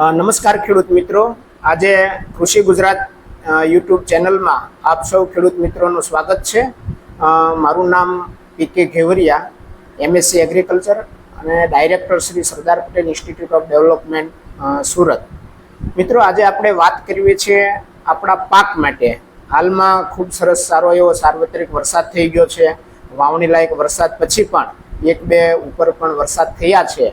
નમસ્કાર ખેડૂત મિત્રો. આજે કૃષિ ગુજરાત યુટ્યુબ ચેનલમાં આપ સૌ ખેડૂત મિત્રોનું સ્વાગત છે. મારું નામ P K Ghevariya MSc agriculture અને director Shri Sardar Patel institute of development Surat. મિત્રો, આજે આપણે વાત કરવી છે આપણા પાક માટે. હાલમાં ખૂબ સરસ સારો એવો સાર્વત્રિક વરસાદ થઈ ગયો છે. વાવણી લાયક વરસાદ પછી પણ એક બે ઉપર પણ વરસાદ થયા છે.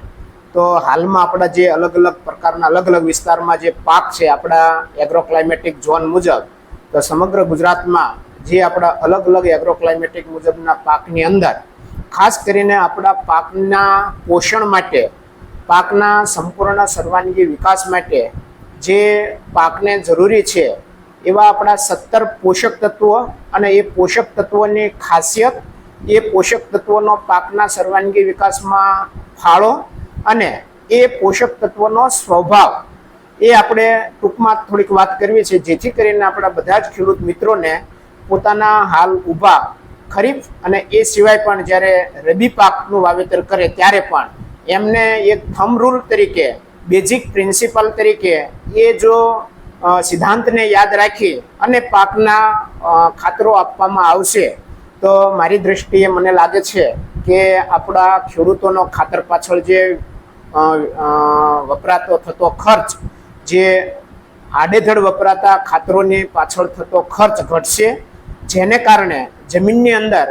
તો હાલમાં આપણા જે અલગ અલગ પ્રકારના અલગ અલગ વિસ્તારમાં જે પાક છે, આપણા એગ્રો ક્લાઇમેટિક ઝોન મુજબ, તો સમગ્ર ગુજરાતમાં જે આપણા અલગ અલગ એગ્રો ક્લાઇમેટિક મુજબના પાકની અંદર, ખાસ કરીને આપણા પાકના પોષણ માટે, પાકના સંપૂર્ણ સર્વાંગી વિકાસ માટે જે પાકને જરૂરી છે, એવા આપણા સત્તર પોષક તત્વો અને એ પોષક તત્વોની ખાસિયત, એ પોષક તત્વોનો પાકના સર્વાંગી વિકાસમાં ફાળો અને એ પોષક તત્વનો સ્વભાવ એ આપણે ટૂંકમાં થોડીક વાત કરવી છે, જેથી કરીને આપણા બધા જ ખેડૂત મિત્રોને પોતાના હાલ ઊભા, ખરીફ અને એ સિવાય પણ જ્યારે રબી પાકનું વાવેતર કરે ત્યારે પણ એમને એક થમ રૂલ તરીકે, બેઝિક પ્રિન્સિપલ તરીકે એ જો સિદ્ધાંતને યાદ રાખી અને પાકના ખાતરો આપવામાં આવશે, તો મારી દ્રષ્ટિએ મને લાગે છે કે આપણા ખેડૂતોનો ખાતર પાછળ જે વપરાતો થતો ખર્ચ, જે આડેધડ વપરાતા ખાતરોની પાછળ થતો ખર્ચ ઘટશે, જેને કારણે જમીનની અંદર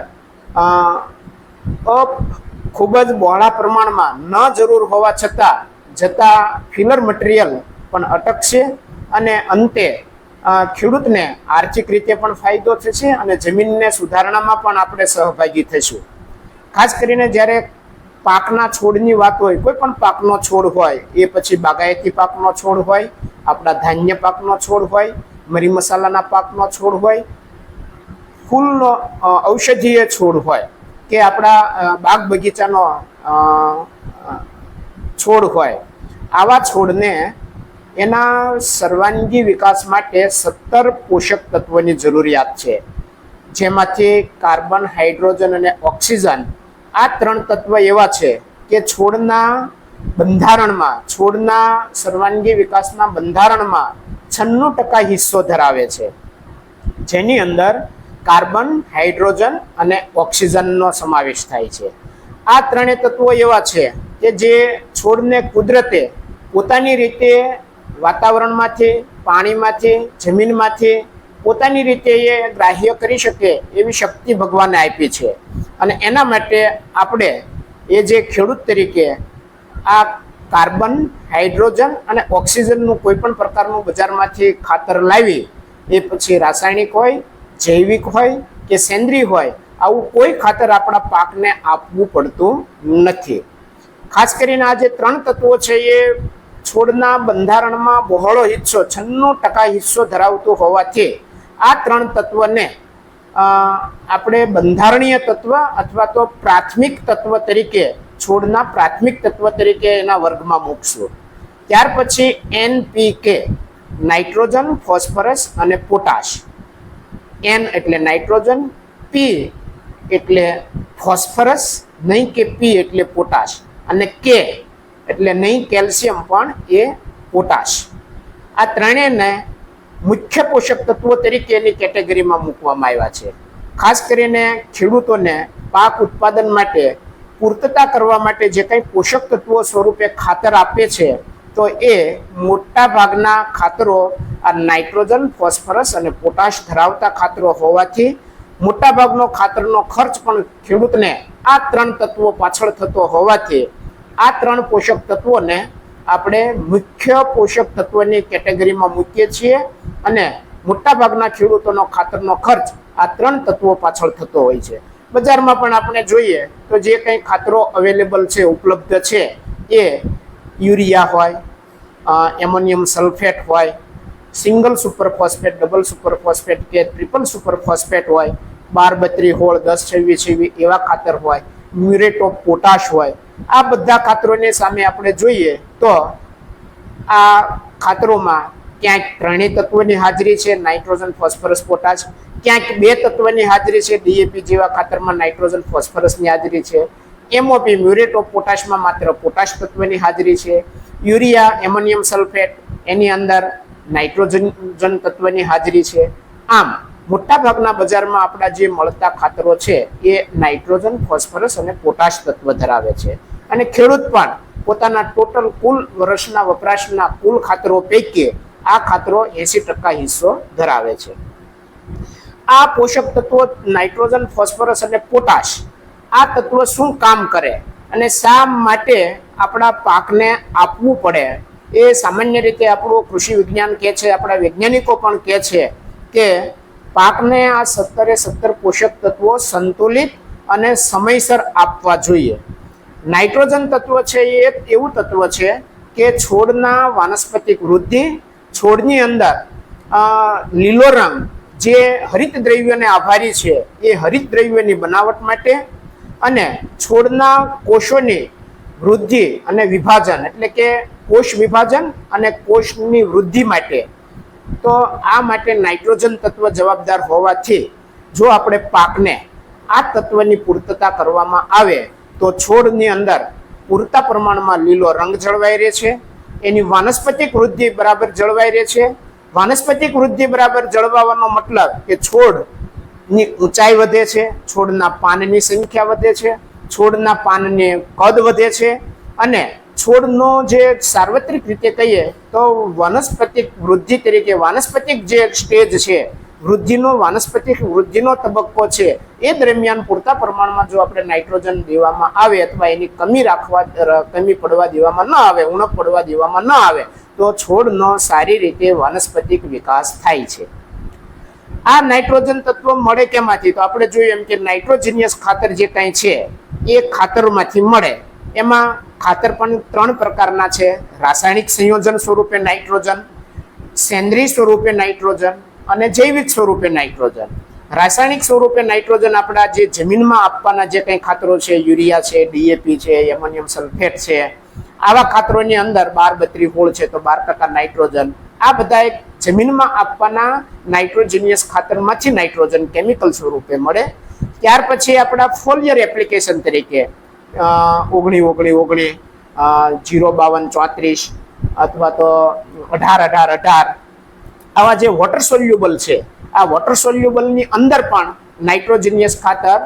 ખૂબ જ બહોળા પ્રમાણમાં ન જરૂર હોવા છતાં જતા ફિલર મટીરિયલ પણ અટકશે અને અંતે ખેડૂતને આર્થિક રીતે પણ ફાયદો થશે અને જમીનને સુધારણામાં પણ આપણે સહભાગી થઈશું. ખાસ કરીને જ્યારે પાકના છોડની વાત હોય, કોઈ પણ પાકનો છોડ હોય, એ પછી બાગાયતી પાકનો છોડ હોય, આપણા ધાન્ય પાકનો છોડ હોય, મરી મસાલાના પાકનો છોડ હોય, ફૂલનો ઔષધીય છોડ હોય, કે આપણા બાગ બગીચાનો છોડ હોય, આવા છોડને એના સર્વાંગી વિકાસ માટે સત્તર પોષક તત્વોની જરૂરિયાત છે. જેમાંથી કાર્બન, હાઇડ્રોજન અને ઓક્સિજન આ ત્રણ તત્વ એવા છે કે છોડના બંધારણમાં, છોડના સર્વાંગી વિકાસના બંધારણમાં છન્નું ટકા હિસ્સો ધરાવે છે. જેની અંદર કાર્બન, હાઇડ્રોજન અને ઓક્સિજનનો સમાવેશ થાય છે. આ ત્રણેય તત્વો એવા છે કે જે છોડને કુદરતે પોતાની રીતે વાતાવરણમાંથી, પાણીમાંથી, જમીનમાંથી પોતાની રીતે એ ગ્રાહ્ય કરી શકે એવી શક્તિ ભગવાને આપી છે. અને એના માટે આપણે એ જે ખેડૂત તરીકે આ કાર્બન, હાઇડ્રોજન અને ઓક્સિજનનું કોઈ પણ પ્રકારનું બજારમાંથી ખાતર લાવી, એ પછી રાસાયણિક હોય, જૈવિક હોય કે સેન્દ્રીય હોય, આવું કોઈ ખાતર આપણા પાકને આપવું પડતું નથી. ખાસ કરીને આ જે ત્રણ તત્વો છે એ છોડના બંધારણમાં બહોળો હિસ્સો, છન્નું ટકા હિસ્સો ધરાવતું હોવાથી આ ત્રણ તત્વને આપણે બંધારણીય તત્વ અથવા તો પ્રાથમિક તત્વ તરીકે છોડના પ્રાથમિક તત્વ તરીકે એના વર્ગમાં મૂકશું. ત્યાર પછી એનપીકે નાઇટ્રોજન, ફોસ્ફરસ અને પોટાશ. એન એટલે નાઇટ્રોજન, પી એટલે ફોસ્ફરસ, નહીં કે પી એટલે પોટાશ. અને કે એટલે નહીં કેલ્શિયમ પણ એ પોટાશ. આ ત્રણેયને મુખ્ય પોષક તત્વો તરીકેની કેટેગરીમાં મૂકવામાં આવ્યા છે. ખાસ કરીને ખેડૂતોને પાક ઉત્પાદન માટે, પૂર્તતા કરવા માટે જે કંઈ પોષક તત્વો સ્વરૂપે ખાતર આપે છે, તો એ મોટા ભાગના ખાતરો આ નાઇટ્રોજન, ફોસ્ફરસ અને પોટાશ ધરાવતા ખાતરો હોવાથી મોટાભાગનો ખાતરનો ખર્ચ પણ ખેડૂતને આ ત્રણ તત્વો પાછળ થતો હોવાથી આ ત્રણ પોષક તત્વોને આપણે મુખ્ય પોષક તત્વની કેટેગરીમાં મૂકીએ છીએ અને મોટાભાગના ખેડૂતોનો ખાતરનો ખર્ચ આ ત્રણ તત્વો પાછળ થતો હોય છે. બજારમાં પણ આપણે જોઈએ તો જે કંઈ ખાતરો અવેલેબલ છે, ઉપલબ્ધ છે, એ યુરિયા હોય એમોનિયમ સલ્ફેટ હોય, single super phosphate, double super phosphate કે ટ્રિપલ સુપર ફોસ્ફેટ હોય બાર બત્રી હોળ, દસ છવ્વીસ છવ્વી એવા ખાતર હોય, મ્યુરેટ ઓફ પોટાશ હોય આ બધા ખાતરોની સામે આપણે જોઈએ તો આ ખાતરોમાં ક્યાંક ત્રણેય તત્વોની હાજરી છે, નાઇટ્રોજન, ફોસ્ફરસ, પોટાશ. ક્યાંક બે તત્વની હાજરી છે, ડીએપી જેવા ખાતરમાં નાઇટ્રોજન, ફોસ્ફરસની હાજરી છે. એમઓપી મ્યુરેટ ઓફ પોટાશમાં માત્ર પોટાશ તત્વની હાજરી છે. યુરિયા, એમોનિયમ સલ્ફેટ, એની અંદર નાઇટ્રોજન તત્વની હાજરી છે. આમ મોટાભાગના બજારમાં આપણા જે મળતા ખાતરો છે, એ નાઇટ્રોજન, ફોસ્ફરસ અને પોટાશ તત્વ ધરાવે છે. અને ખેડૂત પણ પોતાના ટોટલ કુલ વર્ષના વપરાશના કુલ ખાતરો પૈકી આ ખાતરો એસી ટકા હિસ્સો ધરાવે છે. આ પોષક તત્વો નાઇટ્રોજન, ફોસ્ફરસ અને પોટાશ, આ તત્વ શું કામ કરે અને શા માટે આપણા પાકને આપવું પડે એ સામાન્ય રીતે આપણું કૃષિ વિજ્ઞાન કહે છે, આપણા વૈજ્ઞાનિકો પણ કહે છે કે પાકને આ સત્તરે સત્તર પોષક તત્વો સંતુલિત અને સમયસર આપવા જોઈએ. નાઇટ્રોજન તત્વ છે એ એક એવું તત્વ છે કે છોડના વાનસ્પતિક વૃદ્ધિ, છોડની અંદર લીલો રંગ જે હરિત દ્રવ્યોને આભારી છે એ હરિત દ્રવ્યોની બનાવટ માટે અને છોડના કોષોની વૃદ્ધિ અને વિભાજન એટલે કે કોષ વિભાજન અને કોષની વૃદ્ધિ માટે તો આ માટે નાઇટ્રોજન તત્વ જવાબદાર હોવાથી જો આપણે પાકને આ તત્વની પૂર્તતા કરવામાં આવે તો છોડની અંદર પૂરતા પ્રમાણમાં લીલો રંગ જળવાઈ રહે છે, એની વાનસ્પતિક વૃદ્ધિ બરાબર જળવાઈ રહે છે. વાનસ્પતિક વૃદ્ધિ બરાબર જળવાવાનો મતલબ કે છોડની ઊંચાઈ વધે છે, છોડના પાનની સંખ્યા વધે છે, છોડના પાનની કદ વધે છે અને છોડનો જે સાર્વત્રિક રીતે કહીએ તો વનસ્પતિક વૃદ્ધિ તરીકે વાનસ્પતિક જે સ્ટેજ છે, વૃદ્ધિનો, વાનસ્પતિક વૃદ્ધિનો તબક્કો છે, એ દરમિયાન પૂરતા પ્રમાણમાં જો આપણે નાઇટ્રોજન દેવામાં આવે અથવા એની કમી રાખવા કમી પડવા દેવામાં ન આવે, ઉણપ પડવા દેવામાં ન આવે, તો છોડનો સારી રીતે વાનસ્પતિક વિકાસ થાય છે. આ નાઇટ્રોજન તત્વ મળે કેમાંથી? તો આપણે જોયું એમ કે નાઇટ્રોજિનિયસ ખાતર જે કાંઈ છે, એ ખાતરમાંથી મળે. એમાં ખાતર પણ ત્રણ પ્રકારના છે. રાસાયણિક સંયોજન સ્વરૂપે નાઇટ્રોજન સેન્દ્રીય સ્વરૂપે નાઇટ્રોજન અને જૈવિક સ્વરૂપે નાઇટ્રોજન. રાસાયણિક સ્વરૂપે નાઇટ્રોજન આપણા જે જમીનમાં આપવાના જે કંઈ ખાતરો છે, યુરિયા છે ડીએપી છે, એમોનિયમ સલ્ફેટ છે, આવા ખાતરોની અંદર બાર બત્રી હોળ છે તો બાર ટકા નાઇટ્રોજન. આ બધા એક જમીનમાં આપવાના નાઇટ્રોજનિયસ ખાતરમાંથી નાઇટ્રોજન કેમિકલ સ્વરૂપે મળે. ત્યાર પછી આપણા ફોલિયર એપ્લિકેશન તરીકે ઓગણી ઓગણી ઓગણી જીરો, બાવન, ચોત્રીસ અથવા તો અઢાર અઢાર અઢાર. આવા જે વોટર સોલ્યુબલ છે, આ વોટર સોલ્યુબલની અંદર પણ નાઇટ્રોજિનિયસ ખાતર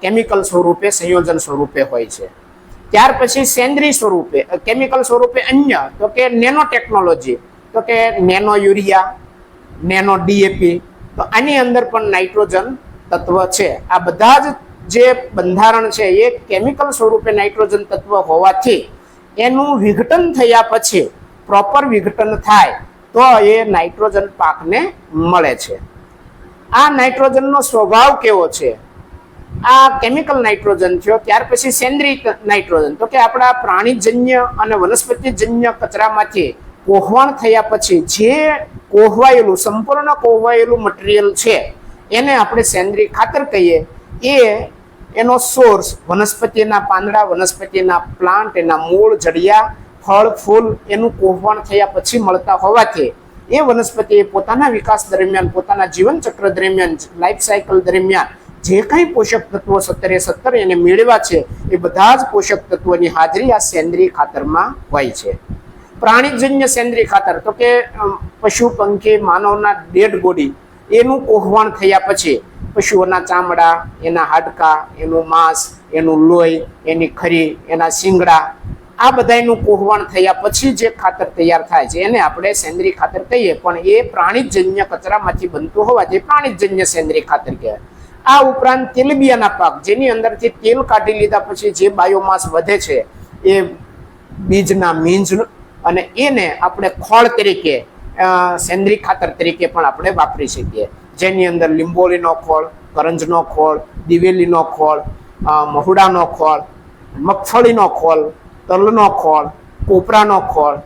કેમિકલ સ્વરૂપે, સંયોજન સ્વરૂપે હોય છે. ત્યાર પછી સેન્દ્રીય સ્વરૂપે કેમિકલ સ્વરૂપે અન્ય, તો કે નેનો ટેકનોલોજી તો કે નેનો યુરિયા નેનો ડીએપી તો આની અંદર પણ નાઇટ્રોજન તત્વ છે. આ બધા જ જે બંધારણ છે એ કેમિકલ સ્વરૂપે નાઇટ્રોજન તત્વ હોવાથી એનું વિઘટન થયા પછી પ્રોપર વિઘટન થાય તો એ નાઇટ્રોજન પાકને મળે છે. આ નાઇટ્રોજનનો સ્વભાવ કેવો છે? આ કેમિકલ નાઇટ્રોજન થયો, ત્યાર પછી સેન્દ્રીય નાઇટ્રોજન. તો કે આપણા પ્રાણીજન્ય અને વનસ્પતિજન્ય કચરામાંથી કોહવાણ થયા પછી જે કોહવાયેલું, સંપૂર્ણ કોહવાયેલું મટીરિયલ છે, એને આપણે સેન્દ્રીય ખાતર કહીએ, એ એનો સોર્સ વનસ્પતિના પાંદડા, વનસ્પતિના પ્લાન્ટ, એના મૂળ, જડિયા, ફળ, ફૂલ એનું કોહવાણ થયા પછી મળતા હોવાથી એ વનસ્પતિએ પોતાના વિકાસ દરમિયાન, પોતાના જીવનચક્ર દરમિયાન, લાઈફ સાયકલ દરમિયાન જે કંઈ પોષક તત્વો સત્તરે સત્તર એને મેળવ્યા છે, એ બધા જ પોષક તત્વોની હાજરી આ સેન્દ્રીય ખાતરમાં હોય છે. પ્રાણીજન્ય સેન્દ્રીય ખાતર, તો કે પશુ, પંખી, માનવના ડેડ બોડી એનું કોહવાણ થયા પછી પશુઓના ચામડા, એના હાડકા, એનું માંસ, એનું લોહી, એની ખરી, એના શિંગડા, આ બધાયનું કોહવાણ થયા પછી જે ખાતર તૈયાર થાય છે, એને આપણે સેન્દ્રીય ખાતર કહીએ. પણ એ પ્રાણીજન્ય કચરામાંથી બનતું હોવાથી પ્રાણીજન્ય સેન્દ્રીય ખાતર કહેવાય. આ ઉપરાંત તેલબિયાના પાક, જેની અંદરથી તેલ કાઢી લીધા પછી જે બાયોમાસ વધે છે, એ બીજના મીંજ અને એને આપણે ખોળ તરીકે સેન્દ્રીય ખાતર તરીકે પણ આપણે વાપરી શકીએ. જેની અંદર લીંબોળીનો ખોળ, કરંજનો ખોળ, દિવેલીનો ખોળ મહુડાનો ખોળ, મગફળીનો ખોળ, તલનો ખોળ, કોપરાનો ખોળ,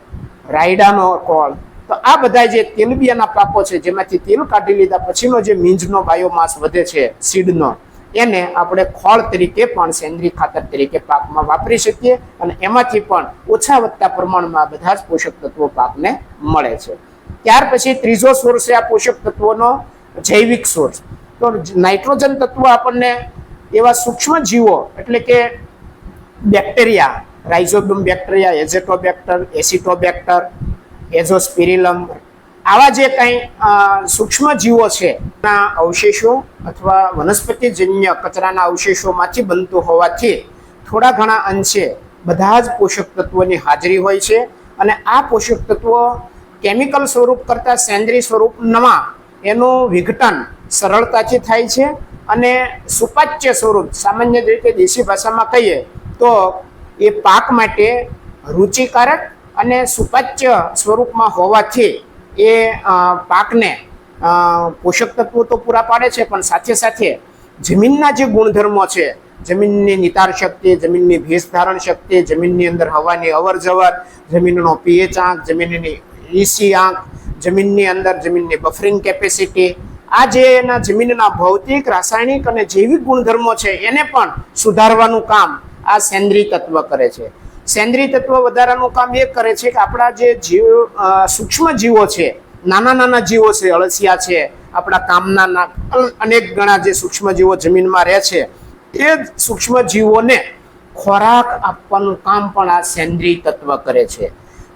રાયડાનો ખોળ. તો આ બધા જે તેલબિયાના પાકો છે, જેમાંથી તેલ કાઢી લીધા પછીનો જે મીંજનો બાયોમાસ વધે છે, સીડનો, એને આપણે ખોળ તરીકે પણ સેન્દ્રીય ખાતર તરીકે પાકમાં વાપરી શકીએ અને એમાંથી પણ ઓછા વધતા પ્રમાણમાં બધા જ પોષક તત્વો પાકને મળે છે. ત્યાર પછી ત્રીજો સોર્સ છે આ પોષક તત્વોનો જૈવિક સોર્સ તો નાઇટ્રોજન તત્વ આપણને એવા સૂક્ષ્મ જીવો એટલે કે bacteria rhizobium bacteria azotobacter acetobacter azospirillum આવા જે કંઈ સૂક્ષ્મ જીવો છે ના અવશેષો અથવા વનસ્પતિજન્ય કચરાના અવશેષોમાંથી બનતું હોવાથી થોડા ઘણા અંશે બધા જ પોષક તત્વોની હાજરી હોય છે અને આ પોષક તત્વો કેમિકલ સ્વરૂપ કરતાં સેન્દ્રીય સ્વરૂપમાં એનું વિઘટન સરળતાથી થાય છે અને સુપાચ્ય સ્વરૂપ, સામાન્ય રીતે દેશી ભાષામાં કહીએ તો એ પાક માટે રુચિકારક અને સુપાચ્ય સ્વરૂપમાં હોવાથી એ પાકને પોષક તત્વો તો પૂરા પાડે છે, પણ સાથે સાથે જમીનના જે ગુણધર્મો છે, જમીનની નિતાર શક્તિ, જમીનની ભેજ ધારણ શક્તિ, જમીનની અંદર હવાની અવર જવર જમીનનો પીએચ આંક, જમીનની ઈસી આંક, જમીનની અંદર જમીનની બફરિંગ કેપેસિટી આ જે એના જમીનના ભૌતિક, રાસાયણિક અને જૈવિક ગુણધર્મો છે, એને પણ સુધારવાનું કામ આ સેન્દ્રી તત્વ કરે છે. સેન્દ્રી તત્વ વધારાનું કામ એ કરે છે કે આપણા જે જીવ સૂક્ષ્મ જીવો છે, નાના નાના જીવો છે, અળસિયા છે, આપણા કામના અનેક ગણા જે સૂક્ષ્મ જીવો જમીનમાં રહે છે એ જ સૂક્ષ્મ જીવોને ખોરાક આપવાનું કામ પણ આ સેન્દ્રી તત્વ કરે છે.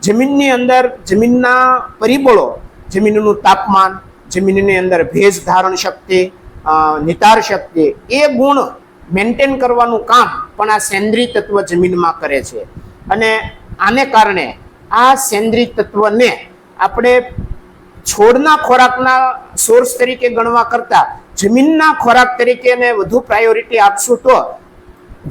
જમીનની અંદર જમીનના પરિબળો, જમીનનું તાપમાન, જમીનની અંદર ભેજ ધારણ શક્તિ નિતાર શક્તિ, એ ગુણ મેન્ટેન કરવાનું કામ પણ આ સેન્દ્રિય તત્વ જમીનમાં કરે છે. અને આને કારણે આ સેન્દ્રિય તત્વને આપણે છોડના ખોરાકના સોર્સ તરીકે ગણવા કરતા, જમીનના ખોરાક તરીકે એને વધુ પ્રાયોરિટી આપશું તો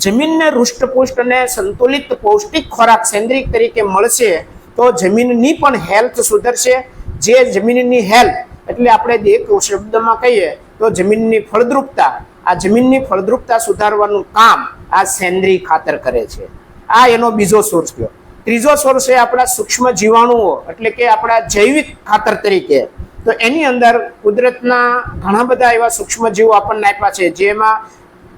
જમીનને હૃષ્ટપુષ્ટ અને સંતુલિત પૌષ્ટિક ખોરાક સેન્દ્રિય તરીકે મળશે તો જમીનની પણ હેલ્થ સુધરશે. જે જમીનની હેલ્થ એટલે આપણે એક શબ્દમાં કહીએ, તો જમીનની ફળદ્રુપતા. આ જમીનની ફળદ્રુપતા સુધારવાનું કામ આ સેન્દ્રિય ખાતર કરે છે. આ એનો બીજો સોર્સ કયો. ત્રીજો સોર્સ છે આપણા સૂક્ષ્મ જીવાણુઓ, એટલે કે આપણા જૈવિક ખાતર તરીકે. તો એની અંદર કુદરતના ઘણા બધા એવા સૂક્ષ્મ જીવો આપણને આપ્યા છે, જેમાં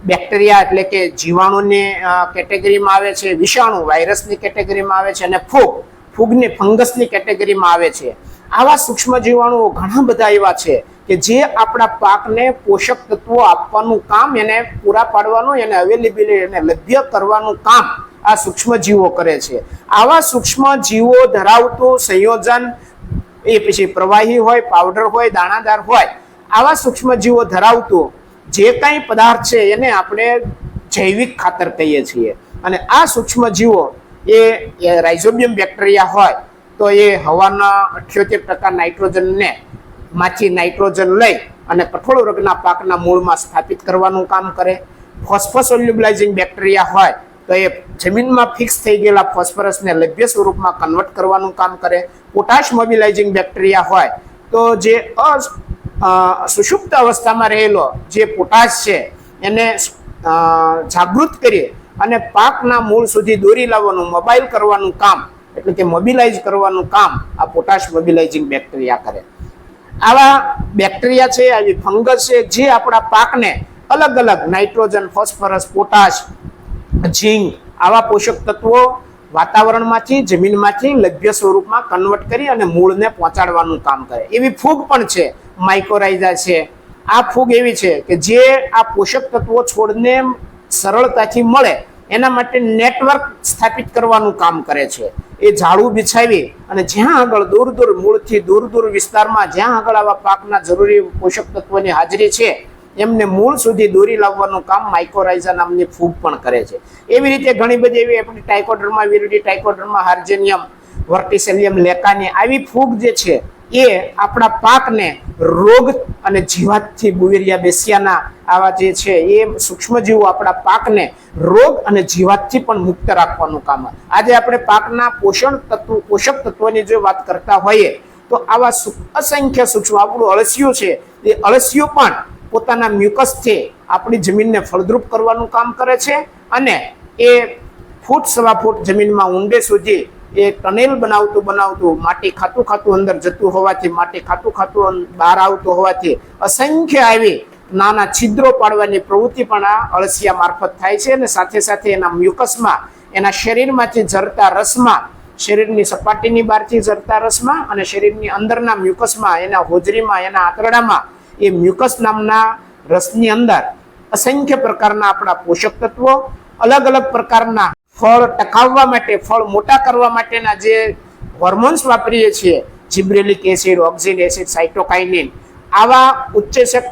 બેક્ટેરિયા, એટલે કે જીવાણુની કેટેગરીમાં આવે છે, વિષાણુ, વાયરસની કેટેગરીમાં આવે છે, અને ફૂગ. ફૂગની ફંગસની કેટેગરીમાં આવે છે. આવા સૂક્ષ્મ જીવાણુઓ ઘણા બધા એવા છે કે જે આપણા પાકને પોષક તત્વો આપવાનું કામ, એને પૂરા પાડવાનું, એને અવેલેબિલિટી એને લભ્ય કરવાનું કામ આ સૂક્ષ્મ જીવો કરે છે. આવા સૂક્ષ્મ જીવો ધરાવતું સંયોજન એ પછી પ્રવાહી હોય પાવડર હોય, દાણાદાર હોય, આવા સૂક્ષ્મ જીવો ધરાવતું જે કાંઈ પદાર્થ છે એને આપણે જૈવિક ખાતર કહીએ છીએ. અને આ સૂક્ષ્મ જીવો એ રાઇઝોબિયમ બેક્ટેરિયા હોય, તો એ હવાના અઠ્યોતેર ટકા નાઇટ્રોજનને માંથી નાઇટ્રોજન લઈ અને કઠોળ વર્ગના પાકના મૂળમાં સ્થાપિત કરવાનું કામ કરે. ફોસ્ફોસોલ્યુબલાઇઝિંગ બેક્ટેરિયા હોય, તો એ જમીનમાં ફિક્સ થઈ ગયેલા ફોસ્ફરસને લભ્ય સ્વરૂપમાં કન્વર્ટ કરવાનું કામ કરે. પોટાશ મોબિલાઇઝિંગ બેક્ટેરિયા હોય, તો જે સુષુપ્ત અવસ્થામાં રહેલો જે પોટાશ છે, એને જાગૃત કરી અને પાકના મૂળ સુધી દોરી લાવવાનું મોબાઈલ કરવાનું કામ, એટલે કે મોબિલાઇઝ કરવાનું કામ, આ પોટાશ મોબિલાઇઝિંગ બેક્ટેરિયા કરે. આવા બેક્ટેરિયા છે, આવી ફંગસ છે, જે આપણા પાકને અલગ અલગ નાઇટ્રોજન ફોસ્ફરસ પોટાશ ઝીંક આવા પોષક તત્વો વાતાવરણમાંથી, જમીનમાંથી લભ્ય સ્વરૂપમાં કન્વર્ટ કરી અને મૂળને પહોંચાડવાનું કામ કરે. એવી ફૂગ પણ છે માઇકોરાઇઝા છે. આ ફૂગ એવી છે કે જે આ પોષક તત્વો છોડને સરળતાથી મળે, એના માટે નેટવર્ક સ્થાપિત કરવાનું કામ કરે છે. એ ઝાડુ બિછાવી અને જ્યાં આગળ દૂર દૂર મૂળથી દૂર દૂર વિસ્તારમાં જ્યાં આગળ આવા પાકના જરૂરી પોષક તત્વોની હાજરી છે, એમને મૂળ સુધી દોરી લાવવાનું કામ માઇકોરાઇઝા નામની ફૂગ પણ કરે છે. એવી રીતે ઘણી બધી એવી આપણી ટાઇકોડર્મા વિરુડી ટાઇકોડર્મા હાર્જેનિયમ વર્ટિસેલિયમ લેકાની આવી ફૂગ જે છે એ આપણા પાકને રોગ અને જીવાતથી બુવેરિયા બેસિયાના આવા જે છે એ સૂક્ષ્મજીવો આપણા પાકને રોગ અને જીવાતથી પણ મુક્ત રાખવાનું કામ આજે આપણે પાકના પોષણ તત્વ, પોષક તત્વની જો વાત કરતા હોઈએ, તો આવા અસંખ્ય સૂક્ષ્મ આપણું અળસિયું છે, એ અળસિયું પણ પોતાના મ્યુકસથી આપણી જમીનને ફળદ્રુપ કરવાનું કામ કરે છે અને એ ફૂટ સવા ફૂટ જમીનમાં ઊંડે સુધી એ ટનેલ બનાવતું બનાવતું, માટી ખાતું ખાતું અંદર જતું હોવાથી, માટી ખાતું ખાતું બહાર આવતું હોવાથી અસંખ્ય આવી નાના છિદ્રો પાડવાની પ્રવૃત્તિ પણ આ અળસિયા મારફત થાય છે અને સાથે સાથે એના મ્યુકસમાં, એના શરીરમાંથી ઝરતા રસમાં, શરીરની સપાટીની બહારથી ઝરતા રસમાં અને શરીરની અંદરના મ્યુકસમાં, એના હોજરીમાં, એના આંતરડામાં, એ મ્યુકસ નામના રસની અંદર અસંખ્ય પ્રકારના આપણા પોષક તત્વો, અલગ અલગ પ્રકારના ફળ ટકાવવા માટે, ફળ મોટા કરવા માટેના જે હોર્મોન્સ વાપરીએ છીએ, gibberellic acid auxin acid cytokinin આવા ઉચ્ચેશક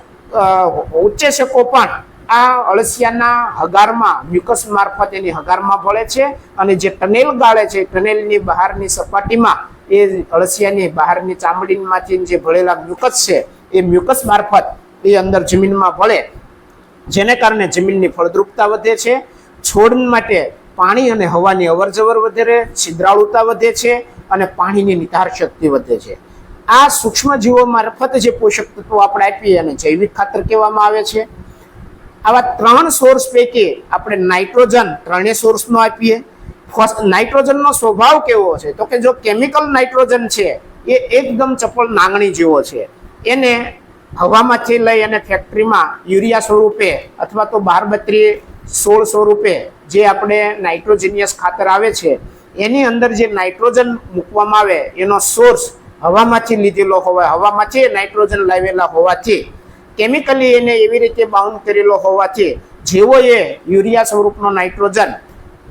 ઉચ્ચેશકો પણ આ અળસિયાના હગારમાં મ્યુકસ મારફત એની હગારમાં ભળે છે અને જે ટનેલ ગાળે છે, ટનેલની બહારની સપાટીમાં, એ અળસિયાની બહારની ચામડીમાંથી જે ભળેલા મ્યુકસ છે, એ મ્યુકસ મારફત એ અંદર જમીનમાં ભળે. જેને કારણે જમીનની ફળદ્રુપતા વધે છે. છોડ માટે પાણી અને હવાની અવરજવર વધે છિદ્રાળુતા વધે છે અને પાણીની નિતાર શક્તિ વધે છે. આ સૂક્ષ્મ જીવો મારફત જે પોષક તત્વો આપણે આપીએ અને જૈવિક ખાતર કહેવામાં આવે છે. આવા ત્રણ સોર્સ પૈકી આપણે નાઇટ્રોજન ત્રણેય સોર્સનો આપીએ. નાઇટ્રોજનનો સ્વભાવ કેવો છે? તો કે જો કેમિકલ નાઇટ્રોજન છે, એ એકદમ ચપળ નાંગણી જેવો છે. એને હવામાંથી લઈ અને ફેક્ટરીમાં યુરિયા સ્વરૂપે અથવા તો બાર બત્રી સોળ સ્વરૂપે જે આપણે નાઇટ્રોજેનિયસ ખાતર આવે છે, એની અંદર જે નાઇટ્રોજન મૂકવામાં આવે, એનો સોર્સ હવામાંથી લીધેલો હોય હવામાંથી નાઇટ્રોજન લાવેલા હોવાથી, કેમિકલી એને એવી રીતે બાઉન્ડ કરેલો હોવાથી, જેવો એ યુરિયા સ્વરૂપનો નાઇટ્રોજન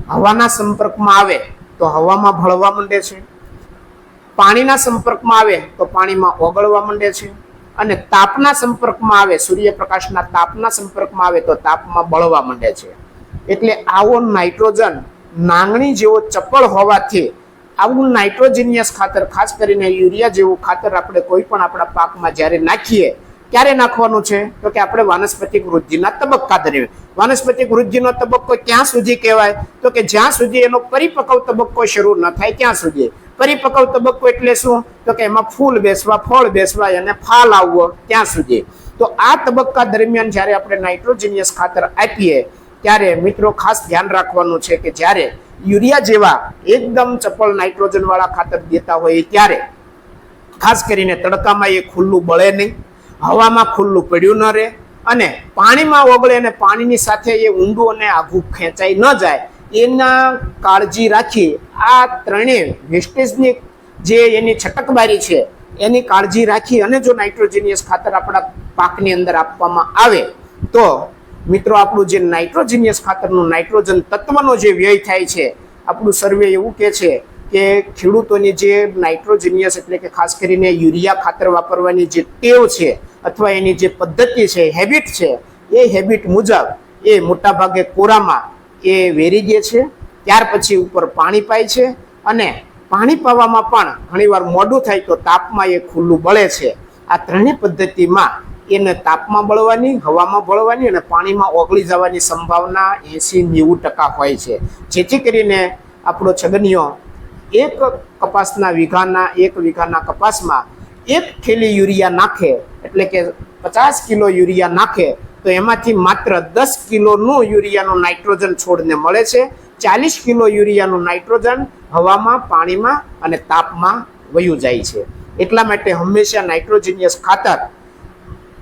હવાના સંપર્કમાં આવે, તો હવામાં ભળવા માંડે છે. પાણીના સંપર્કમાં આવે, તો પાણીમાં ઓગળવા માંડે છે. અને તાપના સંપર્કમાં આવે, સૂર્યપ્રકાશના તાપના સંપર્કમાં આવે, તો તાપમાં બળવા માંડે છે. એટલે આવો નાઇટ્રોજન નાંગણી જેવો ચપળ હોવાથી આવું નાઇટ્રોજિનિયસ ખાતર, ખાસ કરીને યુરિયા જેવું ખાતર આપણે કોઈ પણ આપણા પાકમાં જ્યારે નાખીએ, ક્યારે નાખવાનું છે? તો કે આપણે વાનસ્પતિક વૃદ્ધિના તબક્કા દરમિયાન વાનસ્પતિક વૃદ્ધિનો તબક્કો ક્યાં સુધી કહેવાય? તો કે જ્યાં સુધી એનો પરિપક્વ તબક્કો શરૂ ન થાય, ત્યાં સુધી. પરિપક્વ તબક્કો એટલે શું? તો કે એમાં ફૂલ બેસવા, ફળ બેસવા અને ફાલ આવવો, ત્યાં સુધી. તો આ તબક્કા દરમિયાન જ્યારે આપણે નાઇટ્રોજિનિયસ ખાતર આપીએ ત્યારે મિત્રો ખાસ ધ્યાન રાખવાનું છે કે જ્યારે યુરિયા જેવા એકદમ ચપળ નાઇટ્રોજન વાળા ખાતર દેતા હોય ત્યારે ખાસ કરીને તડકામાં એ ખુલ્લું બળે નહીં, હવામાં ખુલ્લું પડ્યું ન રહે અને પાણીમાં ઓગળે અને પાણીની સાથે એ ઊંડું અને આઘું ખેંચાઈ ન જાય, એના કાળજી રાખી આ ત્રણેય વેસ્ટેજની જે એની છટકબારી છે, એની કાળજી રાખી અને જો નાઇટ્રોજિનિયસ ખાતર આપણા પાકની અંદર આપવામાં આવે, તો મિત્રો, આપણું જે નાઇટ્રોજિનિયસ ખાતરનું નાઇટ્રોજન તત્વનો જે વ્યય થાય છે, આપણું સર્વે એવું કહે છે કે ખેડૂતોની જે નાઇટ્રોજિનિયસ એટલે કે ખાસ કરીને યુરિયા ખાતર વાપરવાની જે ટેવ છે અથવા એની જે પદ્ધતિ છે હેબિટ છે, એ હેબિટ મુજબ એ મોટાભાગે કોરામાં એ વેરી દે છે, ત્યાર પછી ઉપર પાણી પાય છે અને પાણી પાવામાં પણ ઘણીવાર મોડું થાય તો તાપમાં એ ખુલ્લું બળે છે. આ ત્રણેય પદ્ધતિમાં એને તાપમાં બળવાની હવામાં બળવાની અને પાણીમાં ઓગળી જવાની સંભાવના એંસી નેવું ટકા હોય છે. જેથી કરીને આપણો છગનિયો એક કપાસના વીઘાના, એક વીઘાના કપાસમાં એક થેલી યુરિયા નાખે, એટલે કે પચાસ કિલો યુરિયા નાખે, તો એમાંથી માત્ર દસ કિલોનું યુરિયાનું નાઇટ્રોજન છોડને મળે છે. ચાલીસ કિલો યુરિયાનું નાઇટ્રોજન હવામાં, પાણીમાં અને તાપમાં વયું જાય છે. એટલા માટે હંમેશા નાઇટ્રોજિનિયસ ખાતર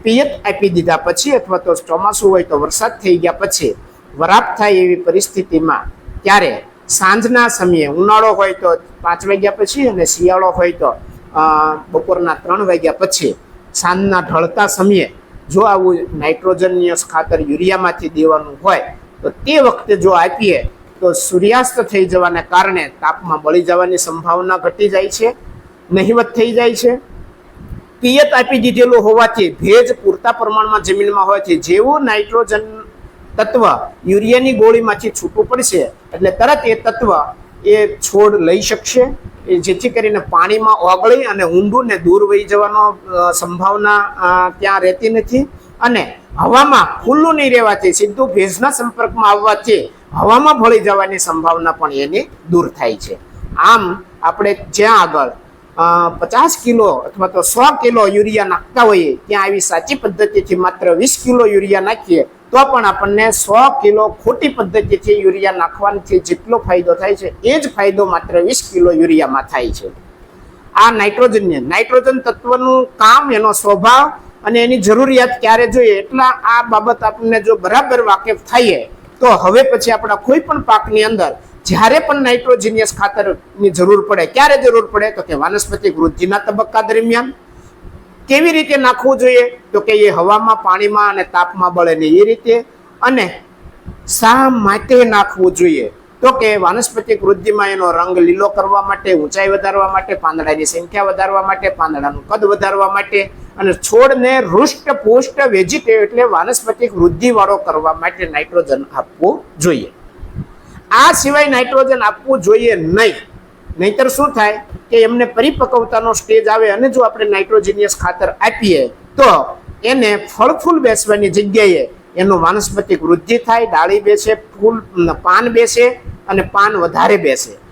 પિયત આપી દીધા પછી અથવા તો ચોમાસું હોય તો વરસાદ થઈ ગયા પછી વરાપ થાય એવી પરિસ્થિતિમાં ત્યારે સાંજના સમયે ઉનાળો હોય તો પાંચ વાગ્યા પછી અને શિયાળો હોય તો બપોરના ત્રણ વાગ્યા પછી સાંજના ઢળતા સમયે જો આવું નાઇટ્રોજનિયસ ખાતર યુરિયામાંથી દેવાનું હોય તો તે વખતે જો આપીએ તો સૂર્યાસ્ત થઈ જવાને કારણે તાપમાં બળી જવાની સંભાવના ઘટી જાય છે, નહિવત થઈ જાય છે. પિયત આપી દીધેલું હોવાથી ભેજ પૂરતા પ્રમાણમાં જમીનમાં હોવાથી જેવું નાઇટ્રોજન તત્વ યુરિયાની ગોળીમાંથી છૂટું પડશે, એટલે તરત એ તત્વ એ છોડ લઈ શકશે. એ જેથી કરીને પાણીમાં ઓગળી અને ઊંડું ને દૂર વહી જવાનો સંભાવના ત્યાં રહેતી નથી. અને હવામાં ખુલ્લું નહીં રહેવાથી સીધું ભેજના સંપર્કમાં આવવાથી હવામાં ભળી જવાની સંભાવના પણ એની દૂર થાય છે. આમ, આપણે જ્યાં આગળ પચાસ કિલો અથવા તો સો કિલો યુરિયા નાખતા હોઈએ, ત્યાં આવી સાચી પદ્ધતિથી માત્ર વીસ કિલો યુરિયા નાખીએ, તો પણ આપણને સો કિલો ખોટી પદ્ધતિથી યુરિયા નાખવાથી જેટલો ફાયદો થાય છે, એ જ ફાયદો માત્ર વીસ કિલો યુરિયામાં થાય છે. આ નાઇટ્રોજન નાઇટ્રોજન તત્વનું કામ, એનો સ્વભાવ અને એની જરૂરિયાત ક્યારે જોઈએ એટલા આ બાબત આપણને જો બરાબર વાકેફ થઈએ તો હવે પછી આપણા કોઈ પણ પાકની અંદર જ્યારે પણ નાઇટ્રોજિનિયસ ખાતરની જરૂર પડે, ક્યારે જરૂર પડે? તો કે વાનસ્પતિક વૃદ્ધિના તબક્કા દરમિયાન. કેવી રીતે નાખવું જોઈએ? તો કે એ હવામાં, પાણીમાં અને તાપમાં બળે ને એ રીતે. અને શા માટે નાખવું જોઈએ? તો કે વાનસ્પતિક વૃદ્ધિમાં એનો રંગ લીલો કરવા માટે, ઊંચાઈ વધારવા માટે, પાંદડાની સંખ્યા વધારવા માટે, પાંદડાનું કદ વધારવા માટે અને છોડને રુષ્ટ પુષ્ટ વેજીટેટિવ એટલે વાનસ્પતિક વૃદ્ધિવાળો કરવા માટે નાઇટ્રોજન આપવું જોઈએ. આ સિવાય નાઇટ્રોજન આપવું જોઈએ નહીં. નહીતર શું થાય કે એમને પરિપક્વતાનો સ્ટેજ આવે અને જો આપણે નાઇટ્રોજિનિયસ ખાતર આપીએ, તો એને ફળ ફૂલ બેસવાની જગ્યાએ એનું વાનસ્પતિક વૃદ્ધિ થાય, ડાળી બેસે, ફૂલ, પાન બેસે અને પાન વધારે બેસે.